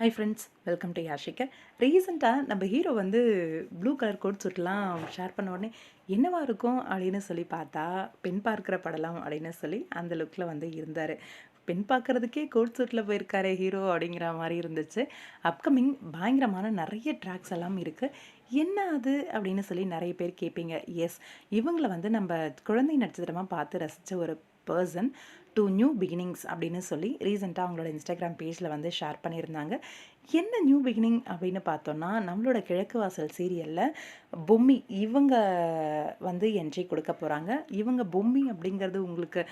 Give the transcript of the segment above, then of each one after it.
Hi friends welcome to Yashika ரீசெண்டாக நம்ம hero வந்து ப்ளூ கலர் கோட் சூட்லாம் ஷேர் பண்ண உடனே என்னவா இருக்கும்? அப்படின்னு சொல்லி பார்த்தா பெண் பார்க்குற படலாம் அப்படின்னு சொல்லி அந்த லுக்கில் வந்து இருந்தார். பெண் பார்க்குறதுக்கே கோட் சூட்டில் போயிருக்காரு ஹீரோ அப்படிங்கிற மாதிரி இருந்துச்சு. அப்கமிங் பயங்கரமான நிறைய ட்ராக்ஸ் எல்லாம் இருக்குது என்ன அது அப்படின்னு சொல்லி நிறைய பேர் கேட்பீங்க எஸ் இவங்களை வந்து நம்ம குழந்தை நட்சத்திரமாக பார்த்து ரசித்த ஒரு பர்சன் டு நியூ பிகினிங்ஸ் அப்படின்னு சொல்லி ரீசெண்டாக அவங்களோட இன்ஸ்டாகிராம் பேஜில் வந்து ஷேர் பண்ணியிருந்தாங்க. என்ன நியூ பிகினிங் அப்படின்னு பார்த்தோன்னா நம்மளோட கிழக்கு வாசல் சீரியலில் பொம்மி இவங்க வந்து என்ட்ரி கொடுக்க போகிறாங்க இவங்க பொம்மி அப்படிங்கிறது உங்களுக்கு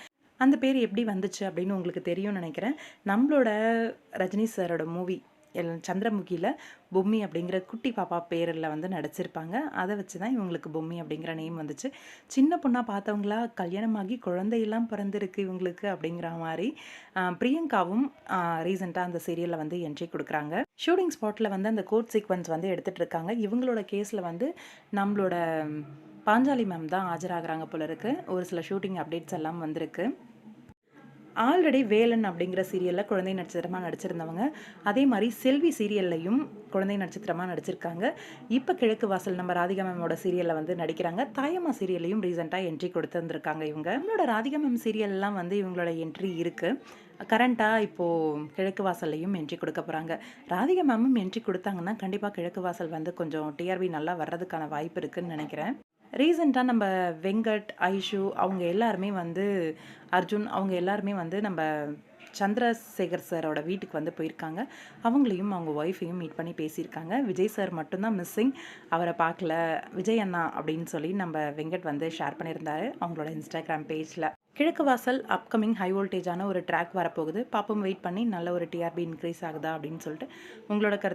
அந்த பேர் எப்படி வந்துச்சு அப்படின்னு உங்களுக்கு தெரியும்னு நினைக்கிறேன். நம்மளோட ரஜினி சாரோட மூவி எல் சந்திரமுகியில் பொம்மி அப்படிங்கிற குட்டி பாப்பா பேரில் வந்து நடிச்சிருப்பாங்க. அதை வச்சு தான் இவங்களுக்கு பொம்மி அப்படிங்கிற நேம் வந்துச்சு. சின்ன பொண்ணாக பார்த்தவங்களா கல்யாணமாகி குழந்தையெல்லாம் பிறந்திருக்கு இவங்களுக்கு அப்படிங்கிற மாதிரி பிரியங்காவும் ரீசெண்டாக அந்த சீரியலில் வந்து என்ட்ரி கொடுக்குறாங்க. ஷூட்டிங் ஸ்பாட்டில் வந்து அந்த கோர்ட் சீக்வன்ஸ் வந்து எடுத்துகிட்டு இருக்காங்க. இவங்களோட கேஸில் வந்து நம்மளோட பாஞ்சாலி மேம் தான் ஆஜராகிறாங்க போல இருக்குது ஒரு சில ஷூட்டிங் அப்டேட்ஸ் எல்லாம் வந்திருக்கு. ஆல்ரெடி வேலன் அப்படிங்கிற சீரியலில் குழந்தை நட்சத்திரமாக நடிச்சிருந்தவங்க. அதே மாதிரி செல்வி சீரியல்லையும் குழந்தை நட்சத்திரமாக நடிச்சிருக்காங்க. இப்போ கிழக்கு வாசல் நம்ம ராதிகா மேமோட சீரியலில் வந்து நடிக்கிறாங்க. தாயம்மா சீரியல்லையும் ரீசெண்டாக என்ட்ரி கொடுத்துருந்துருக்காங்க இவங்க. நம்மளோட ராதிகா மேம் சீரியல்லாம் வந்து இவங்களோட என்ட்ரி இருக்குது கரண்ட்டாக இப்போது கிழக்கு வாசல்லையும் என்ட்ரி கொடுக்க போகிறாங்க ராதிகா மேமும் என்ட்ரி கொடுத்தாங்கன்னா கண்டிப்பாக கிழக்கு வாசல் வந்து கொஞ்சம் டிஆர்பி நல்லா வர்றதுக்கான வாய்ப்பு இருக்குதுன்னு நினைக்கிறேன். ரீசெண்டாக நம்ம வெங்கட் ஐஷு அவங்க எல்லாருமே வந்து அர்ஜுன் அவங்க எல்லாருமே வந்து நம்ம சந்திரசேகர் சாரோட வீட்டுக்கு வந்து போயிருக்காங்க. அவங்களையும் அவங்க ஒய்ஃபையும் மீட் பண்ணி பேசியிருக்காங்க. விஜய் சார் மட்டும்தான் மிஸ்ஸிங் அவரை பார்க்கல. விஜய் அண்ணா அப்படின்னு சொல்லி நம்ம வெங்கட் வந்து ஷேர் பண்ணியிருந்தாரு அவங்களோட இன்ஸ்டாகிராம் பேஜில் கிழக்கு வாசல் அப்கமிங் ஹை வோல்டேஜான ஒரு ட்ராக் வரப்போகுது. பாப்பம் வெயிட் பண்ணி நல்ல ஒரு டிஆர்பி இன்க்ரீஸ் ஆகுதா அப்படின்னு சொல்லிட்டு உங்களோட கருத்து